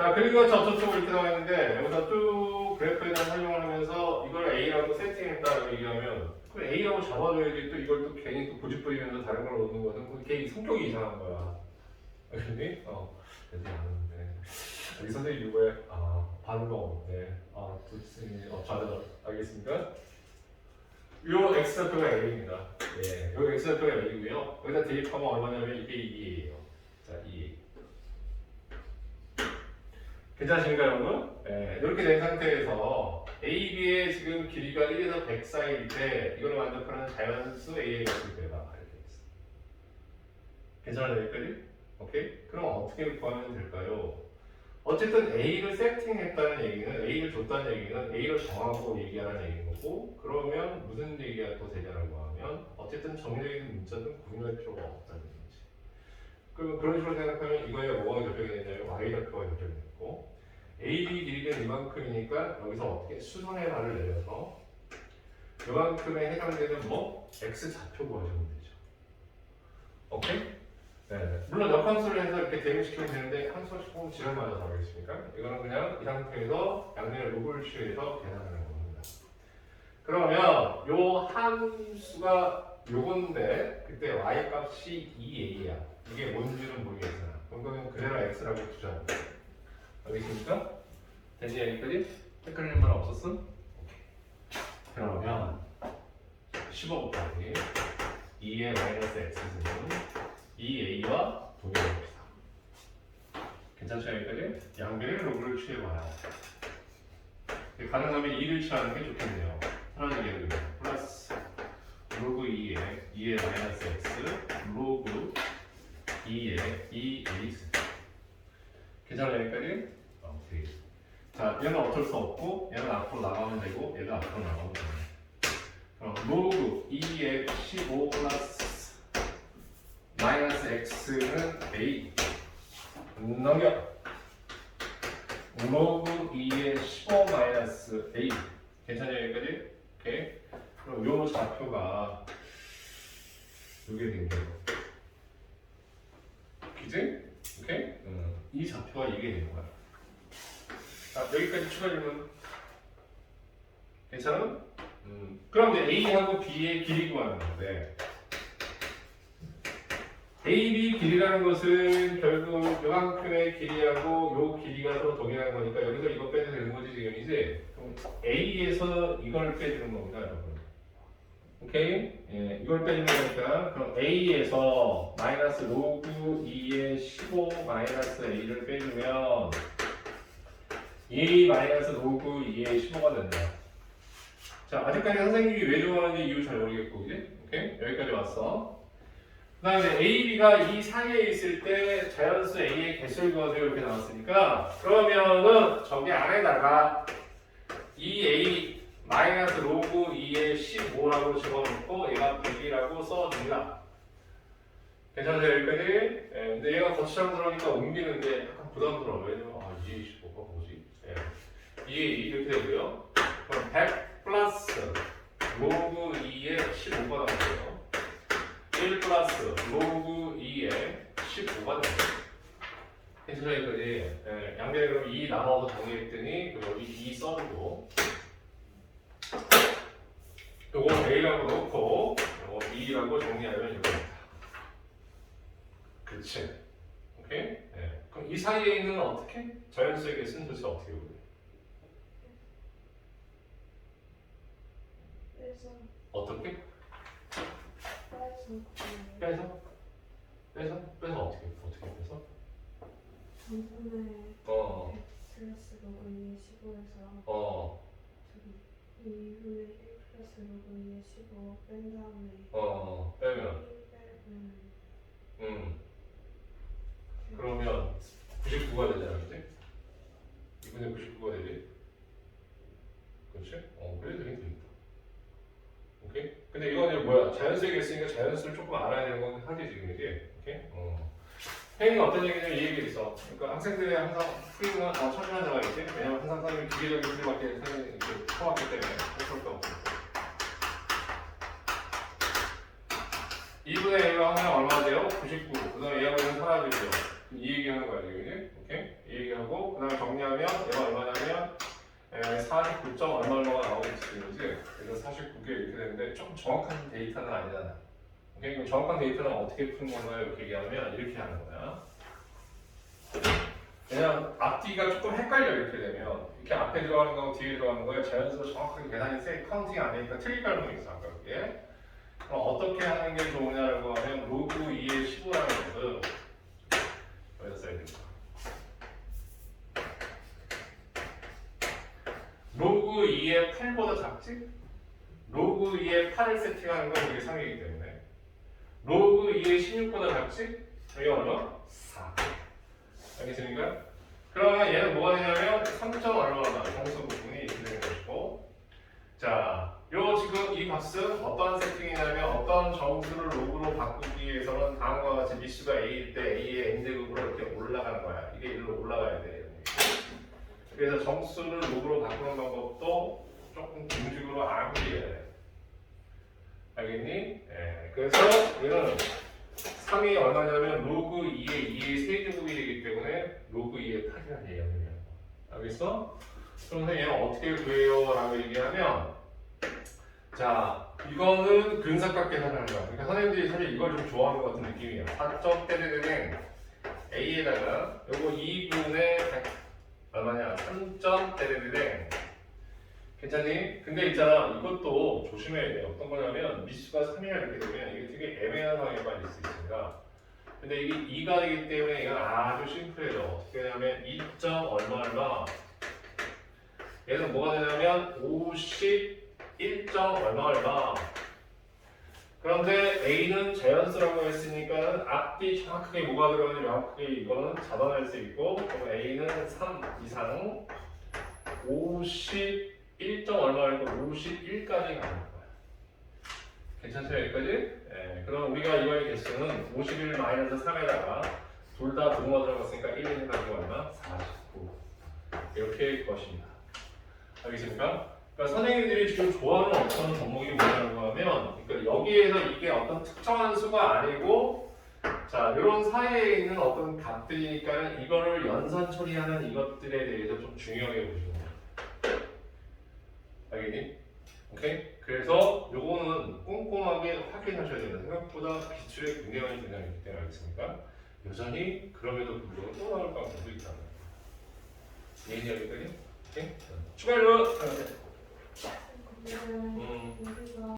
자, 그리고 저쪽으로 이렇게 나와 있는데 여기서 쭉 그래프에 대한 설명을 하면서 이걸 A라고 세팅했다고 얘기하면 그럼 A라고 잡아줘야지 또 이걸 또 괜히 또 고집부리면서 다른 걸 얻는 그걔 성격이 이상한 거야. 알겠니? 어. 되지 않은데. 여기 선생님 이거에 아 반론. 네. 아 도대체 어 좌절. 알겠습니까? 요 x좌표가 A입니다. 예. 요 x좌표가 A고요. 여기다 대입하면 얼마냐면 이게 2예요. 자, 2. 괜찮으신가요, 여러분? 예, 이렇게 된 상태에서 A, B의 지금 길이가 1에서 100 사이일 때 이걸 만족하는 자연수 A의 값을 구해봐. 이렇게 있어. 괜찮아요, 여기까지? 오케이? 그럼 어떻게 구하면 될까요? 어쨌든 A를 세팅했다는 얘기는 A를 줬다는 얘기는 A를 정하고 얘기하라는 얘기인 거고 그러면 무슨 얘기가 또 되냐라고 하면 어쨌든 정리되는 문자는 구분할 필요가 없다는 거지. 그러면 그런 식으로 생각하면 이거에 뭐가 결정이 되냐면 Y 좌표가 결정이 됐고 AB 길이가 이만큼이니까 여기서 어떻게 수선의 말을 내려서 이만큼에 해당되는 뭐 X 좌표 구하시면 되죠. 오케이? 네, 물론 역함수를 해서 이렇게 대응시키면 되는데 함수가 조금 지랄 맞아서 하겠습니까? 이거는 그냥 이 상태에서 양면의 로그를 취해서 계산하는 겁니다. 그러면 요 함수가 요건데 그때 y 값이 2a야. 이게 뭔지는 모르겠으나 그건 그대로 x라고 두자. 알겠습니까? 됐니 여기까지? 헷갈릴 말 없었음? 그러면 15 곱하기 2의 마이너스 x는 2a와 동일합니다. 괜찮죠 여기까지? 양변의 로그를 취해봐요. 가능하면 2를 취하는 게 좋겠네요. 플러스 로그 2에 2의 마이너스 x 로그 2의 2a 괜찮아요 여기까지? 오케이. 자 얘는 어쩔 수 없고 얘는 앞으로 나가면 되고 얘는 앞으로 나가면 됩니다. 그럼 로그 2의 15 플러스 마이너스 x는 a 넘겨 로그 2의 15 마이너스 a 괜찮아요 여기까지? 오케이 그럼 요 좌표가 요게 된 거예요 그지? 오케이? 음, 이 좌표가 이게 된 거야 자 여기까지 추가 질문 괜찮아? 음, 그럼 이제 A하고 B의 길이 구하는 건데 AB 길이라는 것은 결국 요만큼의 길이하고 요 길이가 서로 동일한 거니까 여기서 이거 빼도 되는 거지 지금이지? 그럼 A에서 이걸 빼주는 겁니다 여러분 오케이? 예, 이걸 빼주는 거니까 그럼 A에서 마이너스 로그 2의 15 마이너스 A를 빼주면 2 마이너스 로그 2의 15가 된다 자 아직까지 선생님이 왜 좋아하는지 이유 잘 모르겠고 그지? 오케이? 여기까지 왔어 그 다음에 A, B가 이 사이에 있을 때 자연수 A의 개수를 구하세요 이렇게 나왔으니까 그러면은 저기 안에다가 2A 마이너스 로그 2의 15라고 집어넣고 얘가 100이라고 써줍니다 괜찮으세요 여기까지? 예, 근데 얘가 거치장스러우니까 옮기는데 약간 부담스러워요 왜냐면 아 2의 15가 뭐지? 예. 2의 2 이렇게 되고요 그럼 100 플러스 로그 2의 15가 나오고요 1 플러스 로그 2의 15가 됩니다. 괜찮아요, 여기까지. 예, 양변에 그럼 2 나눠서 정리했더니 그럼 여기 2 써주고 A라고 놓고 요거 B라고 정리하면 이겁니다. 그렇지. 오케이? 예. 그럼 이 사이에 있는 어떻게? 자연수에게 쓴 도대체 어떻게 보래? 어떻게? 빼서 빼서? 빼서? 어떻게? 어떻게 빼서? 전분의 어, 플러스 로그 2의 15에서 어, 저기 2분의 1 플러스 로그 2의 15 뺀 다음에 어, 빼면 1 빼면 음, 그러면 99가 되잖아, 그치? 2분의 99가 되지? 그렇지? 어, 그래 되긴 되겠다. 오케이? 근데 이거 이제 뭐야? 자연수에 있으니까 자연수를 조금 알아야 되는 건 하지, 지금, 이지? 오케이? 어. 혜인이 어떤 얘기냐면 이 얘기 있어. 그러니까 학생들이 항상 풀이는 아, 천천히 하자겠지? 왜냐면 항상 선생님이 기계적인 풀이밖에 선생님이 이렇게 쳐왔기 때문에 할수 없고. 2분의 1가 하면 얼마 돼요? 99. 그 다음에 얘하고 얘는 사라지죠. 이 얘기 하는 거야, 지금? 오케이? 얘기하고 그 다음 정리하면 얘가 얼마냐면 49점 얼마 얼마가 나오겠지 그지? 그래서 49개 이렇게 되는데 좀 정확한 데이터는 아니잖아. 그럼 정확한 데이터는 어떻게 푸는 건가요? 이렇게 얘기하면 이렇게 하는 거야. 그냥 앞뒤가 조금 헷갈려 이렇게 되면 이렇게 앞에 들어가는 거하고 뒤에 들어가는 거에 자연스러워 정확하게 계산이 세 카운팅 안 되니까 틀릴 가능성이 있어 아까 그게. 그럼 어떻게 하는 게 좋으냐라고 하면 로그 2의 15라는 것은 여기다 써야 됩니다. 로그 2의 8보다 작지? 로그 2의 8을 세팅하는 건 이게 3이기 때문에 로그 2의 16보다 작지? 이게 얼마? 4 알겠습니까? 그러면 얘는 뭐가 되냐면 3점 얼마나 정수 부분이 되는 것이고 자, 요 지금 이 값은 어떠한 세팅이냐면 어떠한 정수를 로그로 바꾸기 위해서는 다음과 같이 미수가 A일 때 A의 n제곱으로 이렇게 올라가는 거야. 이게 일로 올라가야 돼. 그래서 정수를 로그로 바꾸는 방법도 조금 공식으로 알고 해야 돼. 알겠니? 예. 그래서 얘는 3이 얼마냐면 로그 2의 2의 세제곱이 되기 때문에 로그 2의 8이라는 얘기가 거야. 알겠어? 그러면 얘는 어떻게 구해요? 라고 얘기하면 자 이거는 근사각 계산하는 거야. 그러니까 선생님들이 사실 이걸 좀 좋아하는 것 같은 느낌이야. 4점 때리는 A에다가 요거 2분의 100 얼마냐? 3점 때리는 괜찮니? 근데 있잖아 이것도 조심해야 돼. 어떤 거냐면 미수가 3이야 이렇게 되면 이게 되게 애매한 상황에 빠질 수 있습니다. 근데 이게 2가이기 때문에 이건 아주 심플해요. 어떻게 하냐면 2. 얼마 얼마 얘는 뭐가 되냐면 51. 얼마 얼마 그런데 A는 자연수라고 했으니까 앞뒤 정확하게 뭐가 들어가는지 명확하게 이거는 잡아낼 수 있고 그럼 A는 3 이상 50 1. 얼마이고 51까지 가는 거야. 괜찮죠 여기까지? 네. 그럼 우리가 이거의 개수는 51 마이너스 3에다가 둘다 부모가 들어갔으니까 1이 해가지고 얼마? 49 이렇게 할 것입니다. 알겠습니까? 그러니까 선생님들이 지금 좋아하는 어떤 종목이 뭐냐고 하면 그러니까 여기에서 이게 어떤 특정한 수가 아니고 자 이런 사이에 있는 어떤 값들이니까 이거를 연산 처리하는 이것들에 대해서 좀 중요하게 보시면 돼요. 알겠니? 오케이? 그래서 요거는 꼼꼼하게 확인하셔야 된다. 생각보다 기출에 굉장히 굉장히 있기 때문에 알겠습니까? 여전히 그럼에도 불구하고 또 나올 가능성도 있다는 거예요. 이해되겠까지 오케이? 추가로 근데 음.